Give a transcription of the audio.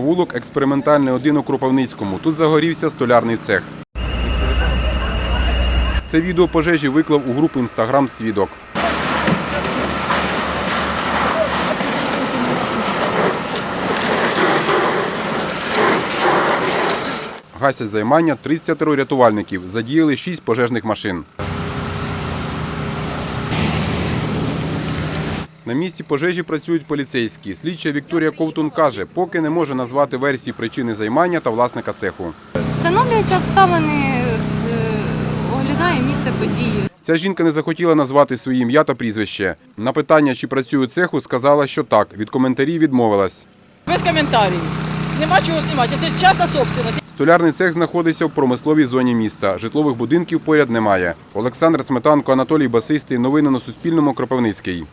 Провулок експериментальний один у Кропивницькому. Тут загорівся столярний цех. Це відео пожежі виклав у групу інстаграм свідок. Гасять займання 30 рятувальників. Задіяли 6 пожежних машин. На місці пожежі працюють поліцейські. Слідча Вікторія Ковтун каже, поки не може назвати версії причини займання та власника цеху. Встановлюються обставини, оглядає місце події. Ця жінка не захотіла назвати своє ім'я та прізвище. На питання, чи працює у цеху, сказала, що так. Від коментарів відмовилась. Без коментарів. Нема чого знімати. Це частна собственность. Столярний цех знаходиться в промисловій зоні міста. Житлових будинків поряд немає. Олександр Сметанко, Анатолій Басистий. Новини на Суспільному. Кропивницький.